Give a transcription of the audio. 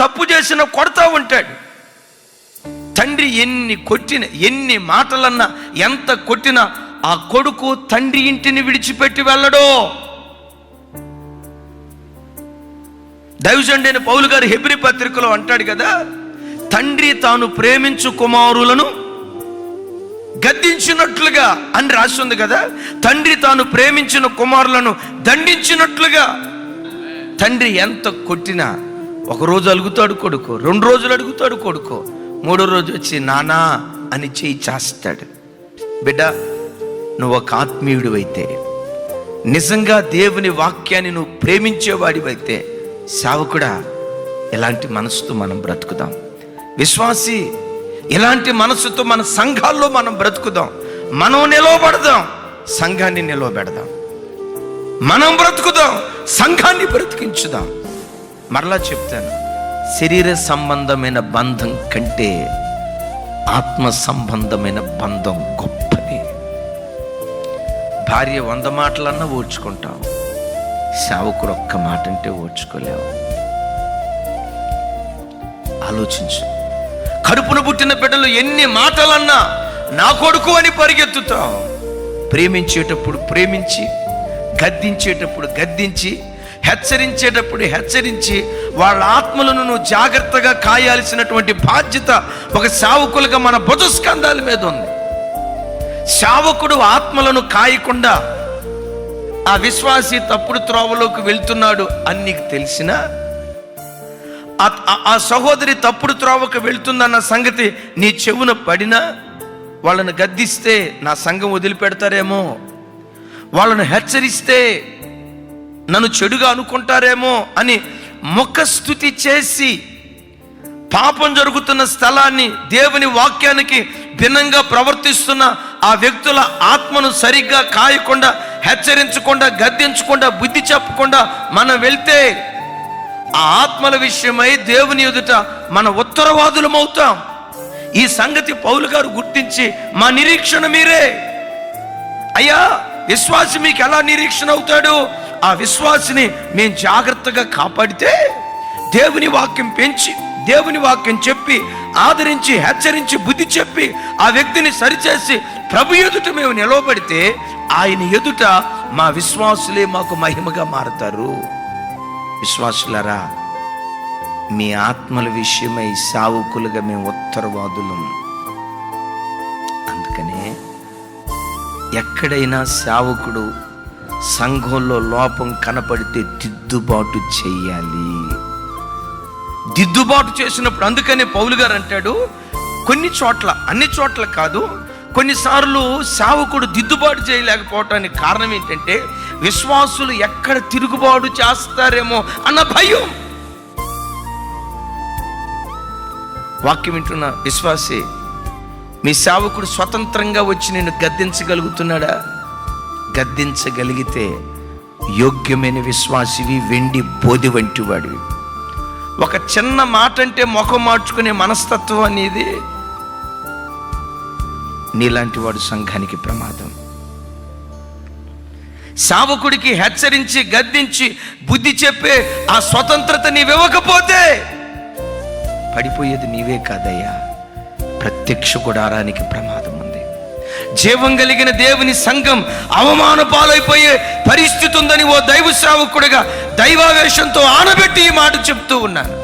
తప్పు చేసిన కొడతా ఉంటాడు. తండ్రి ఎన్ని కొట్టిన ఎన్ని మాటలన్నా ఎంత కొట్టినా ఆ కొడుకు తండ్రి ఇంటిని విడిచిపెట్టి వెళ్ళడో. దైవజండైన పౌలు గారు హెబ్రి పత్రికలో అంటాడు కదా తండ్రి తాను ప్రేమించు కుమారులను గద్దించినట్లుగా అని రాస్తుంది కదా తండ్రి తాను ప్రేమించిన కుమారులను దండించినట్లుగా. తండ్రి ఎంత కొట్టినా ఒక రోజు అలుగుతాడు కొడుకు రెండు రోజులు అడుగుతాడు కొడుకు. మూడో రోజు వచ్చి నానా అని చేయి చేస్తాడు. బిడ్డ నువ్వు ఒక ఆత్మీయుడు అయితే నిజంగా దేవుని వాక్యాన్ని నువ్వు ప్రేమించేవాడివైతే సేవకుడా ఎలాంటి మనసుతో మనం బ్రతుకుదాం? విశ్వాసి ఇలాంటి మనసుతో మన సంఘాల్లో మనం బ్రతుకుదాం? మనం నిలవబడదాం సంఘాన్ని నిలవబెడదాం. మనం బ్రతుకుదాం సంఘాన్ని బ్రతికించుదాం. మరలా చెప్తాను. శరీర సంబంధమైన బంధం కంటే ఆత్మ సంబంధమైన బంధం గొప్పది. భార్య వంద మాటలన్నా ఓడ్చుకుంటాం సేవకుడు ఒక్క మాట అంటే ఓడ్చుకోలేవు ఆలోచించు. కడుపున పుట్టిన బిడ్డలు ఎన్ని మాటలన్నా నా కొడుకు అని పరిగెత్తుతాం. ప్రేమించేటప్పుడు ప్రేమించి గద్దించేటప్పుడు గద్దించి హెచ్చరించేటప్పుడు హెచ్చరించి వాళ్ళ ఆత్మలను నువ్వు జాగ్రత్తగా కాయాల్సినటువంటి బాధ్యత ఒక సావుకులుగా మన భుజస్కంధాల మీద ఉంది. శావకుడు ఆత్మలను కాయకుండా ఆ విశ్వాసి తప్పుడు త్రోవలోకి వెళ్తున్నాడు అని నీకు తెలిసినా? ఆ- సహోదరి తప్పుడు త్రోవకు వెళ్తుందన్న సంగతి నీ చెవున పడినా? వాళ్ళను గద్దిస్తే నా సంఘం వదిలిపెడతారేమో? వాళ్ళను హెచ్చరిస్తే నన్ను చెడుగా అనుకుంటారేమో అని ముఖస్థుతి చేసి పాపం జరుగుతున్న స్థలాన్ని దేవుని వాక్యానికి భిన్నంగా ప్రవర్తిస్తున్న ఆ వ్యక్తుల ఆత్మను సరిగ్గా కాయకుండా హెచ్చరించకుండా గద్దించకుండా బుద్ధి చెప్పకుండా మనం వెళ్తే ఆ ఆత్మల విషయమై దేవుని ఎదుట మన ఉత్తరవాదులమవుతాం. ఈ సంగతి పౌలు గారు గుర్తించి మా నిరీక్షణ మీరే. అయ్యా విశ్వాసి మీకు ఎలా నిరీక్షణ అవుతాడు? ఆ విశ్వాసిని మేము జాగ్రత్తగా కాపాడితే దేవుని వాక్యం పెంచి దేవుని వాక్యం చెప్పి ఆదరించి హెచ్చరించి బుద్ధి చెప్పి ఆ వ్యక్తిని సరిచేసి ప్రభు ఎదుట మేము నిలవబడితే ఆయన ఎదుట మా విశ్వాసులే మాకు మహిమగా మారతారు. విశ్వాసులరా మీ ఆత్మల విషయమై సావుకులుగా మేము ఉత్తరవాదులం. ఎక్కడైనా సేవకుడు సంఘంలో లోపం కనపడితే దిద్దుబాటు చేయాలి. దిద్దుబాటు చేసినప్పుడు అందుకనే పౌలు గారు అంటాడు కొన్ని చోట్ల అన్ని చోట్ల కాదు కొన్నిసార్లు సేవకుడు దిద్దుబాటు చేయలేకపోవటానికి కారణం ఏంటంటే విశ్వాసులు ఎక్కడ తిరుగుబాటు చేస్తారేమో అన్న భయం. వాక్యం వింటున్న విశ్వాసి మీ సేవకుడు స్వతంత్రంగా వచ్చి నేను గద్దించగలుగుతున్నాడా? గద్దించగలిగితే యోగ్యమైన విశ్వాసివి వెండి బోధి వంటి వాడివి ఒక చిన్న మాట అంటే ముఖం మార్చుకునే మనస్తత్వం అనేది నీలాంటి వాడు సంఘానికి ప్రమాదం. సావకుడికి హెచ్చరించి గద్దించి బుద్ధి చెప్పే ఆ స్వతంత్రత నీవివ్వకపోతే పడిపోయేది నీవే కాదయ్యా. ప్రత్యక్ష గుడారానికి ప్రమాదం ఉంది. జీవం కలిగిన దేవుని సంఘం అవమాన పాలైపోయే పరిస్థితి ఉందని ఓ దైవ శ్రావకుడిగా దైవావేశంతో ఆనబెట్టి ఈ మాట చెప్తూ ఉన్నాను.